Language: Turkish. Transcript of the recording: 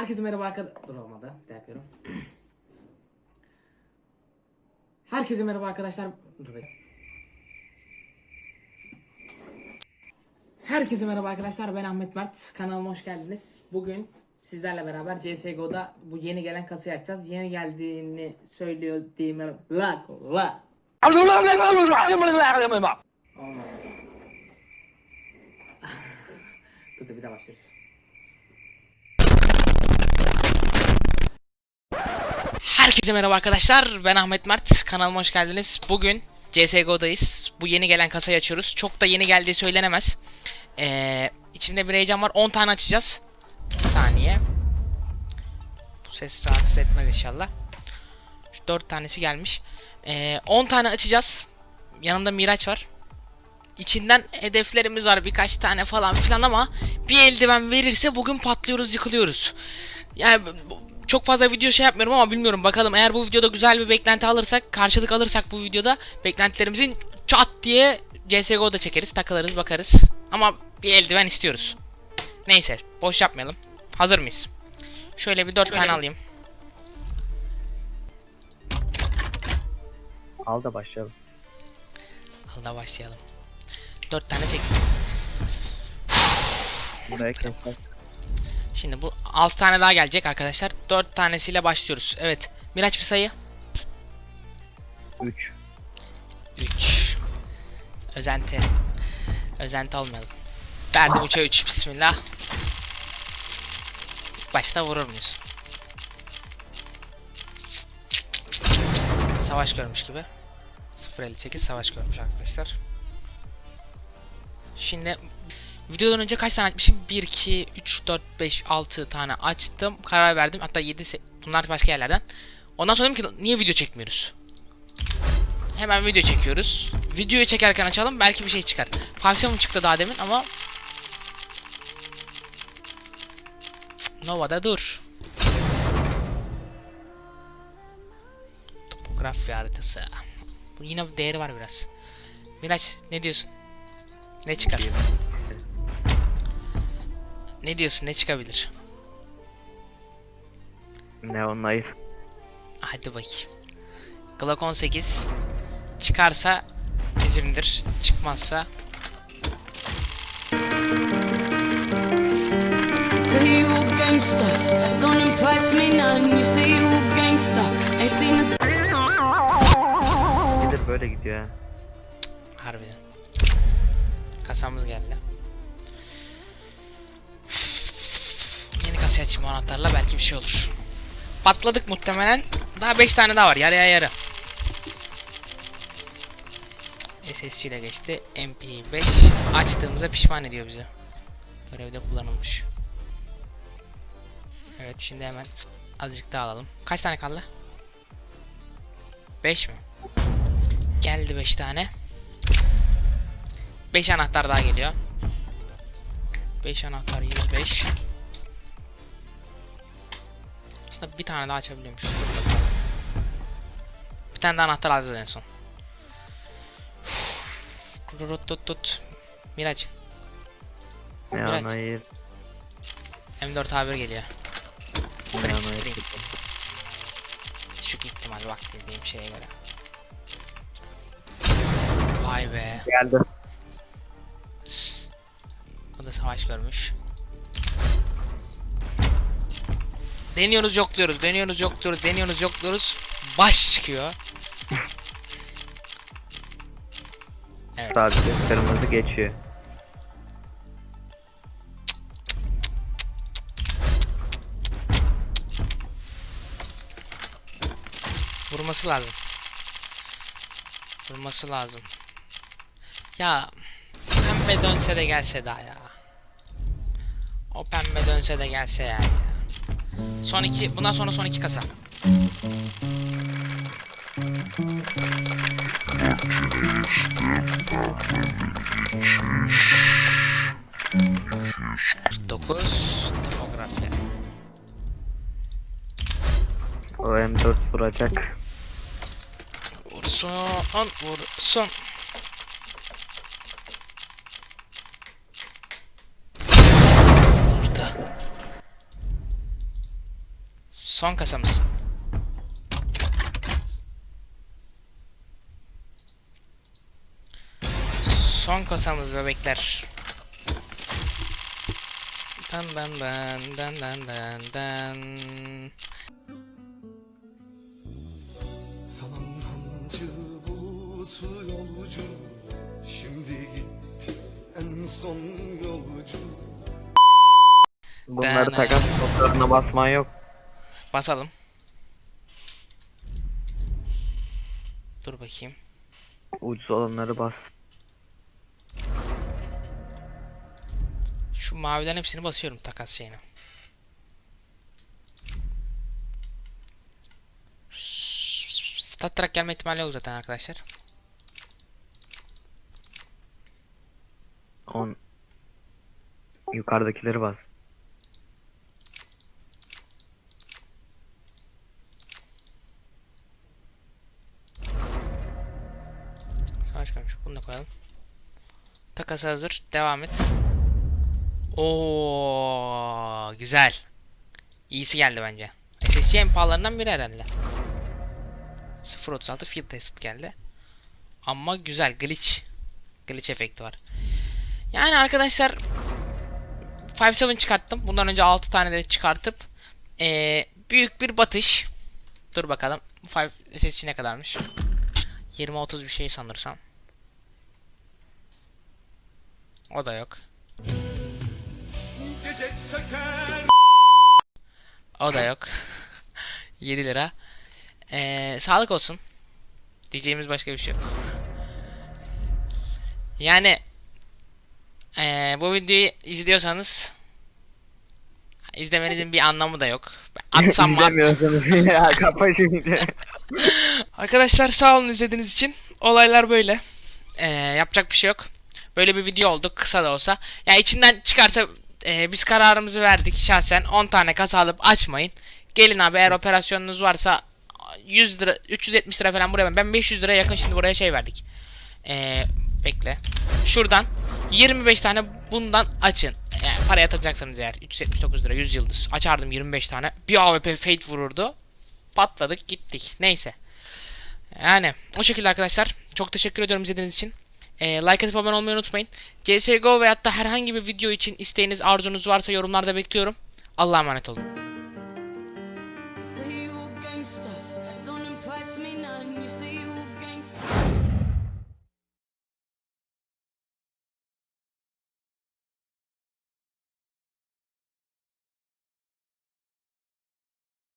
Herkese merhaba arkadaşlar. Dur olmadı. Ne yapıyorum? Herkese merhaba arkadaşlar. Dur bekle. Herkese merhaba arkadaşlar. Ben Ahmet Mert. Kanalıma hoş geldiniz. Bugün sizlerle beraber CSGO'da bu yeni gelen kasayı açacağız. Yeni geldiğini söylüyor diyeyim. La la. Olmadı. dur bir daha başlarız. Herkese merhaba arkadaşlar. Ben Ahmet Mert. Kanalıma hoş geldiniz. Bugün CSGO'dayız. Bu yeni gelen kasayı açıyoruz. Çok da yeni geldiği söylenemez. Ee, içimde bir heyecan var. 10 tane açacağız. Bir saniye. Bu ses rahatsız etmez inşallah. Şu 4 tanesi gelmiş. Ee, 10 tane açacağız. Yanımda Miraç var. İçinden hedeflerimiz var birkaç tane falan filan ama bir eldiven verirse bugün patlıyoruz yıkılıyoruz. Yani çok fazla video şey yapmıyorum ama bilmiyorum bakalım eğer bu videoda güzel bir beklenti alırsak karşılık alırsak bu videoda beklentilerimizin çat diye CSGO'da çekeriz takılırız bakarız ama bir eldiven istiyoruz. Neyse boş yapmayalım. Hazır mıyız? Şöyle bir 4 tane alayım. Al da başlayalım. Al da başlayalım. 4 tane çektim. Buraya keser. Şimdi bu 6 tane daha gelecek arkadaşlar. 4 tanesiyle başlıyoruz. Evet. Miraç bir sayı. 3. 3. Özenti. Özenti olmayalım. Verdim 3'e 3. Bismillah. İlk başta vurur muyuz? Savaş görmüş gibi. 0.58 savaş görmüş arkadaşlar. Şimdi videodan önce kaç tane açmışım? 1, 2, 3, 4, 5, 6 tane açtım. Karar verdim. Hatta 7, bunlar başka yerlerden. Ondan sonra dedim ki niye video çekmiyoruz? Hemen video çekiyoruz. Videoyu çekerken açalım belki bir şey çıkar. Pavsiyonum çıktı daha demin ama Nova'da dur. Topografya haritası. Bu yine değeri var biraz. Miraç ne diyorsun? Ne çıkar? Ne diyorsun? Ne çıkabilir? Neon Knife. Hadi bakayım. Glock 18 çıkarsa bizimdir. Çıkmazsa Gelir böyle gidiyor ha. harbiden. Kasamız geldi. Kasayı açayım o anahtarla belki bir şey olur. Patladık muhtemelen. Daha 5 tane daha var. Yarıya yarı. SSC ile geçti. MP5 açtığımıza pişman ediyor bizi. Görevde kullanılmış. Evet şimdi hemen azıcık daha alalım. Kaç tane kaldı? 5 mi? Geldi 5 tane. 5 anahtar daha geliyor. 5 anahtar 105. Aslında bir tane daha açabiliyormuş. Bir tane daha anahtar alacağız en son. Tut tut tut. Miraç. Knife. M4 A1 geliyor. Knife. Stream. Düşük ihtimal bak dediğim şeye göre. Vay be. Geldi. O da savaş görmüş. Deniyoruz yokluyoruz, deniyoruz yokluyoruz, deniyoruz yokluyoruz. Baş çıkıyor. Evet. Sadece kırmızı geçiyor. Vurması lazım. Vurması lazım. Ya pembe dönse de gelse daha ya. O pembe dönse de gelse yani. Son iki, bundan sonra son iki kasa. Dokuz. O M4 vuracak. Vursun, vursun. Son kasamız. Son kasamız bebekler. Dan dan dan dan dan dan dan. Samanhancı bulutu yolcu Şimdi gitti en son yolcu Bunları takas kodlarına basman yok. Basalım. Dur bakayım. Ucuz olanları bas. Şu mavilerin hepsini basıyorum takas şeyine. Stat track gelme ihtimali yok zaten arkadaşlar. 10 Yukarıdakileri bas. Bunu da koyalım. Takas hazır. Devam et. Oo, güzel. İyisi geldi bence. SSC en pahalarından biri herhalde. 0.36 field test geldi. Ama güzel glitch. Glitch efekti var. Yani arkadaşlar 5.7 çıkarttım. Bundan önce 6 tane de çıkartıp ee, büyük bir batış. Dur bakalım. 5 SSC ne kadarmış? 20-30 bir şey sanırsam. O da yok. O da yok. 7 lira. Ee, sağlık olsun. Diyeceğimiz başka bir şey yok. Yani ee, bu videoyu izliyorsanız izlemenizin bir anlamı da yok. Atsam mı? İzlemiyorsunuz ya kapa şimdi. Arkadaşlar sağ olun izlediğiniz için. Olaylar böyle. Ee, yapacak bir şey yok. Böyle bir video oldu kısa da olsa. Ya içinden çıkarsa e, biz kararımızı verdik şahsen 10 tane kasa alıp açmayın. Gelin abi eğer operasyonunuz varsa 100 lira 370 lira falan buraya ben 500 lira yakın şimdi buraya şey verdik. Ee, bekle. Şuradan 25 tane bundan açın. Yani para yatıracaksanız eğer 379 lira 100 yıldız açardım 25 tane. Bir AWP fate vururdu. Patladık gittik. Neyse. Yani o şekilde arkadaşlar. Çok teşekkür ediyorum izlediğiniz için. E, like atıp abone olmayı unutmayın. CSGO veyahut da herhangi bir video için isteğiniz, arzunuz varsa yorumlarda bekliyorum. Allah'a emanet olun. You